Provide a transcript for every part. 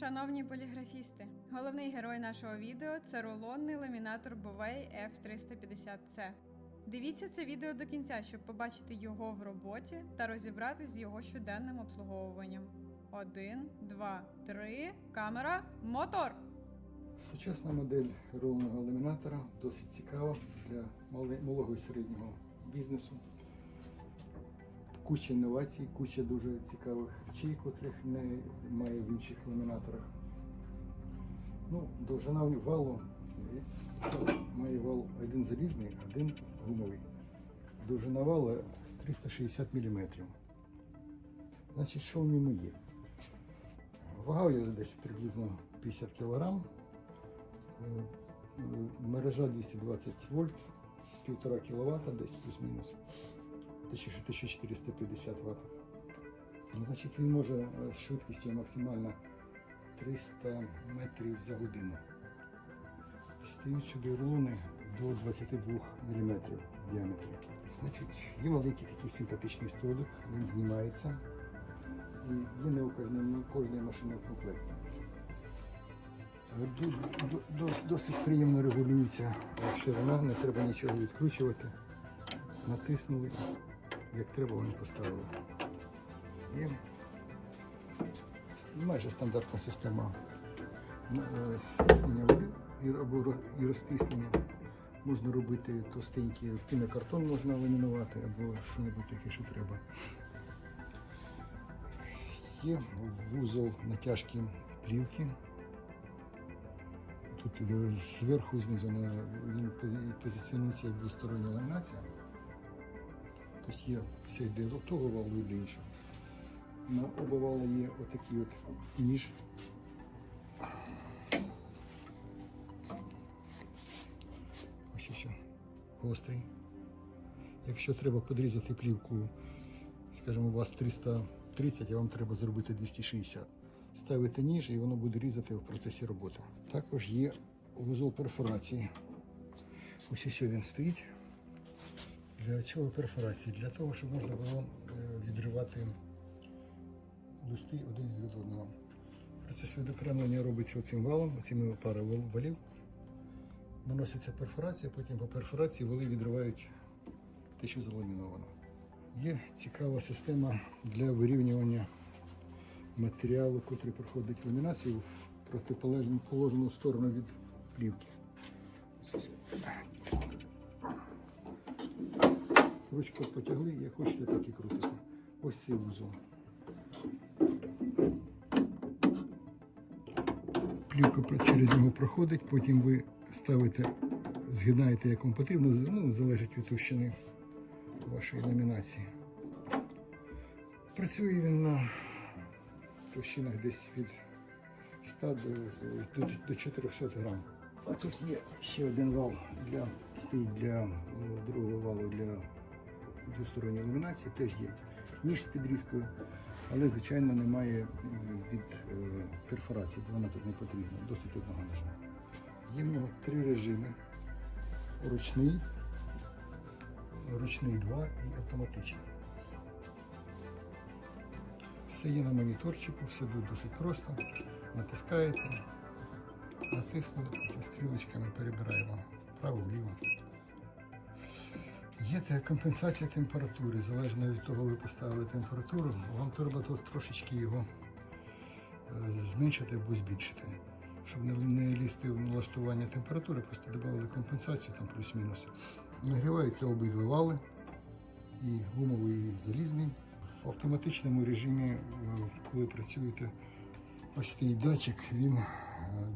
Шановні поліграфісти, головний герой нашого відео це рулонний ламінатор Bovay F350C. Дивіться це відео до кінця, щоб побачити його в роботі та розібратись з його щоденним обслуговуванням. Один, два, три, камера, мотор! Сучасна модель рулного ламінатора досить цікава для малого і середнього бізнесу. Куча інновацій, куча дуже цікавих речей, котрих немає в інших ламінаторах. Ну, довжина валу має вал один залізний, один гумовий. Довжина вала 360 мм. Значить, що в ньому є? Вага я десь приблизно 50 кг. Мережа 220 вольт, 1,5 кВт, десь плюс-мінус 1450 Вт. Ну, Значить, він може е, з швидкістю максимально 300 метрів за годину. Стають сюди рулони до 22 мм в діаметрі. Значить, є маленький такий симпатичний столик, він знімається. І є не у кожної, машини в комплекті. До- Досить приємно регулюється ширина, не треба нічого відкручувати. Натиснули, як треба, вони поставили. С- майже стандартна система е, стиснення волів і, і розтиснення. Можна робити товстенький пінокартон можна ламінувати або що-небудь таке, що треба. Є вузол натяжки плівки. Тут е, зверху знизу він позиціонується як двостороння ламінація. Тобто є все для того валу і для іншого. На обивала є отакий от ніж. Ось що гострий. Якщо треба підрізати плівку, скажімо, у вас 330, а вам треба зробити 260. Ставите ніж і воно буде різати в процесі роботи. Також є вузол перфорації. Ось ось він стоїть. Для чого перфорації? Для того, щоб можна було е, відривати листи один від одного. Процес відокремлення робиться цим валом, цими парою валів. Наноситься перфорація, потім по перфорації вали відривають те, що заламіновано. Є цікава система для вирівнювання матеріалу, який проходить ламінацію в протиполежну положену сторону від плівки. Ручку потягли, як хочете, так і крутите. Ось цей вузол. Плівка через нього проходить, потім ви ставите, згинаєте, як вам потрібно, ну, залежить від товщини вашої ламінації. Працює він на товщинах десь від 100 до, до, до 400 грам. А тут є ще один вал для стоїть для другого валу двосторонньої ламінації, теж є ніж з підрізкою, але звичайно немає від е, перфорації, бо вона тут не потрібна, досить одного ножа. Є в нього три режими: ручний, ручний 2 і автоматичний. Все є на моніторчику, все тут досить просто. Натискаєте, натиснули, стрілочками перебираємо вправо-вліво. Є та компенсація температури, залежно від того, ви поставили температуру, вам треба трошечки його е, зменшити або збільшити. Щоб не, лізти в налаштування температури, просто додали компенсацію там плюс-мінус. Нагріваються обидва вали, і гумовий, і залізний. В автоматичному режимі, е, коли працюєте, ось цей датчик, він е,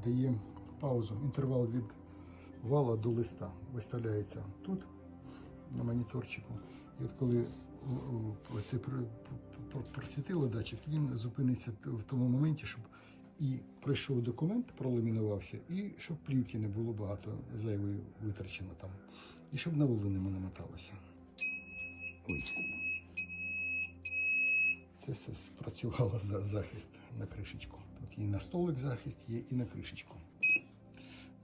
дає паузу, інтервал від вала до листа виставляється тут на моніторчику. І от коли о, о, це про- про- про- просвітило датчик, він зупиниться в тому моменті, щоб і пройшов документ, проламінувався, і щоб плівки не було багато зайвої витрачено там. І щоб на волу не намоталося. Ой. Це все спрацювало за захист на кришечку. Тут і на столик захист є, і на кришечку.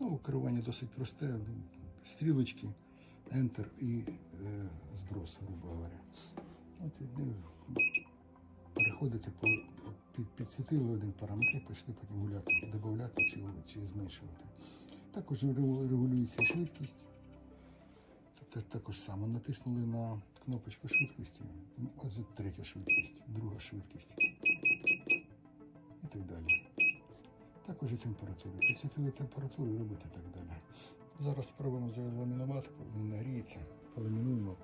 Ну, керування досить просте. Стрілочки, Enter і е, зброс, грубо говоря. От, і, заходите по під, підсвітили один параметр, пішли потім гуляти, додати чи, чи зменшувати. Також регулюється швидкість. Та- Також саме натиснули на кнопочку швидкості. Ну, Отже, третя швидкість, друга швидкість і так далі. Також і температуру. Підсвітили температуру і робити так далі. Зараз спробуємо заламінувати, він нагріється, поламінуємо,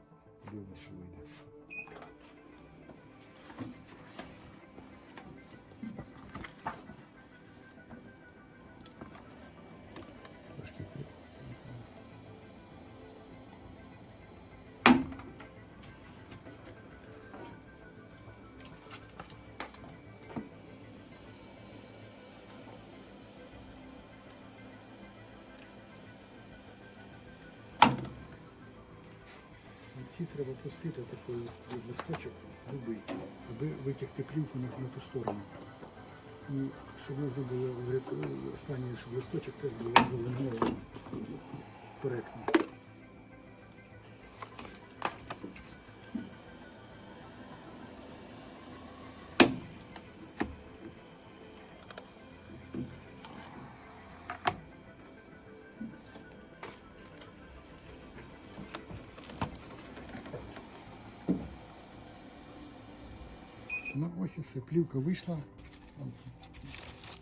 дивимося, що вийде. Ці треба пустити такий листочок любий, аби витягти плівку на, на ту сторону. І щоб можна було врят- останній, щоб листочок теж був заламінований коректно. Ну ось і все, плівка вийшла.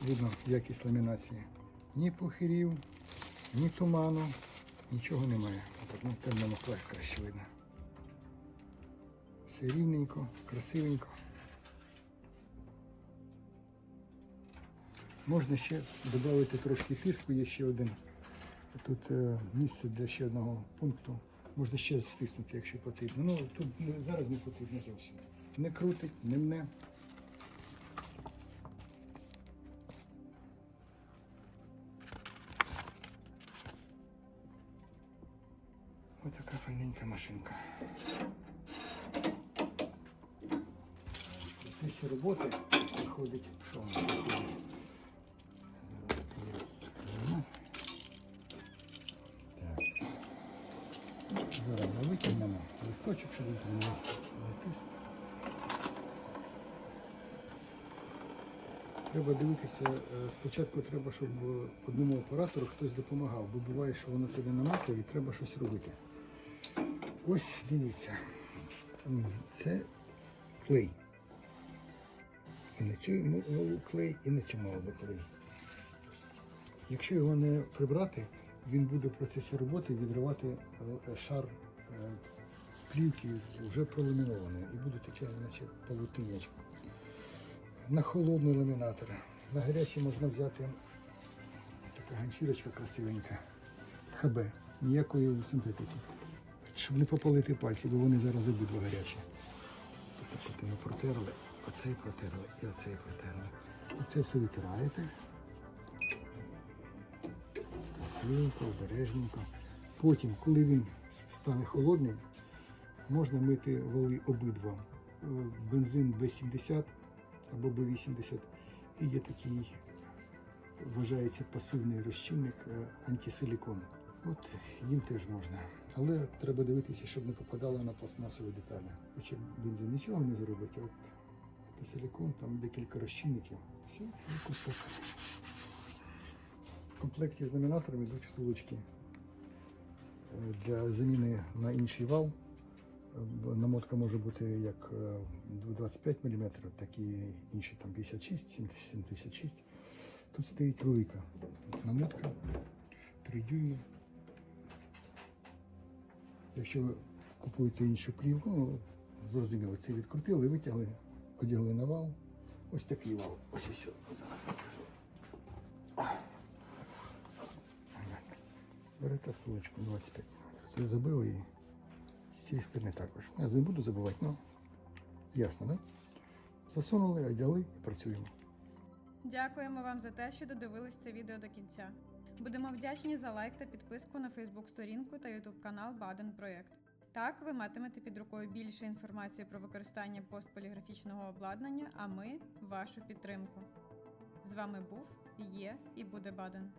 Видно якість ламінації. Ні похирів, ні туману, нічого немає. Отак на темному тлі краще видно. Все рівненько, красивенько. Можна ще додати трошки тиску, є ще один. Тут е, місце для ще одного пункту. Можна ще стиснути, якщо потрібно. Ну тут зараз не потрібно зовсім. Не крутить, не мне. Ось така файненька машинка. В процесі роботи виходить, що виходить. Зараз ми витягнемо листочок, щоб він там не не Треба дивитися, е, спочатку треба, щоб е, одному оператору хтось допомагав, бо буває, що воно тобі наматує і треба щось робити. Ось дивіться. Це клей. І на цю молу клей, і на молоду клей. Якщо його не прибрати, він буде в процесі роботи відривати е, шар плівки вже проламінованої і буде таке, наче павутинячко. На холодний ламінатор. На гарячий можна взяти така ганчірочка красивенька. ХБ. Ніякої синтетики. Щоб не попалити пальці, бо вони зараз обидва гарячі. Потім ми протерли, оцей протерли і оцей протерли. Оце все витираєте. Красивенько, обережненько. Потім, коли він стане холодним, можна мити воли обидва. Е, Бензин B70 або B80. І є такий, вважається пасивний розчинник е, антисилікон. От їм теж можна. Але треба дивитися, щоб не попадало на пластмасові деталі. Хоча бензин нічого не зробить, от антисилікон, там декілька розчинників. Все, так. В комплекті з номінатором йдуть втулочки е, для заміни на інший вал. Е, Намотка може бути як е, 25 мм, так і інші там 56, 76. Тут стоїть велика намотка 3 дюйми. Якщо ви купуєте іншу плівку, ну, зрозуміло, це відкрутили, витягли, одягли на вал. Ось такий вал. Ось ось. Зараз покажу. Берете втулочку 25 мм. Забили її. З цієї сторони також. Я не буду забувати, ну ясно, да? Засунули, одягли і працюємо. Дякуємо вам за те, що додивились це відео до кінця. Будемо вдячні за лайк та підписку на Фейсбук сторінку та Ютуб канал Баден Проєкт. Так ви матимете під рукою більше інформації про використання постполіграфічного обладнання, а ми вашу підтримку. З вами був, є і буде Баден.